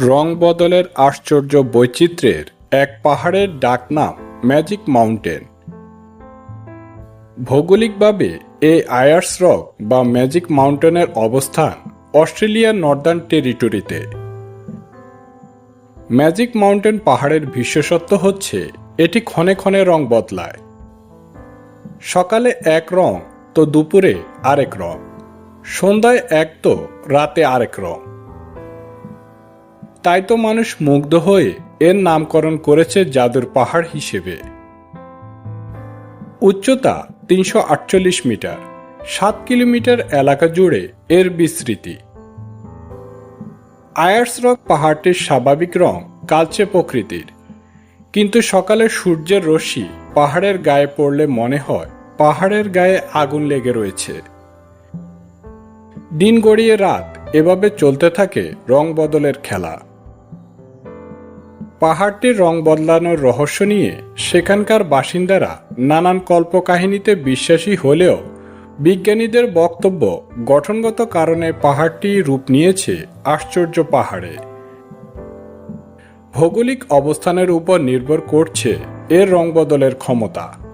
রং বদলের আশ্চর্য বৈচিত্র্যের এক পাহাড়ের ডাকনাম ম্যাজিক মাউন্টেন। ভৌগোলিকভাবে এই আয়ার্স রক বা ম্যাজিক মাউন্টেনের অবস্থান অস্ট্রেলিয়ার নর্দার্ন টেরিটরিতে। ম্যাজিক মাউন্টেন পাহাড়ের বিশেষত্ব হচ্ছে, এটি ক্ষণে ক্ষণে রং বদলায়। সকালে এক রং, তো দুপুরে আরেক রং। সন্ধ্যায় এক, তো রাতে আরেক রং। তাই তো মানুষ মুগ্ধ হয়ে এর নামকরণ করেছে জাদুর পাহাড় হিসেবে। উচ্চতা তিনশো আটচল্লিশ মিটার, সাত কিলোমিটার এলাকা জুড়ে এর বিস্তৃতি। আয়ার্স রক পাহাড়টির স্বাভাবিক রং কালচে প্রকৃতির। কিন্তু সকালে সূর্যের রশ্মি পাহাড়ের গায়ে পড়লে মনে হয় পাহাড়ের গায়ে আগুন লেগে রয়েছে। দিন গড়িয়ে রাত এভাবে চলতে থাকে রং বদলের খেলা। পাহাড়টির রং বদলানোর রহস্য নিয়ে সেখানকার বাসিন্দারা নানান কল্পকাহিনীতে বিশ্বাসী হলেও বিজ্ঞানীদের বক্তব্য গঠনগত কারণে পাহাড়টি রূপ নিয়েছে আশ্চর্য পাহাড়ে। ভৌগোলিক অবস্থানের উপর নির্ভর করছে এর রং বদলের ক্ষমতা।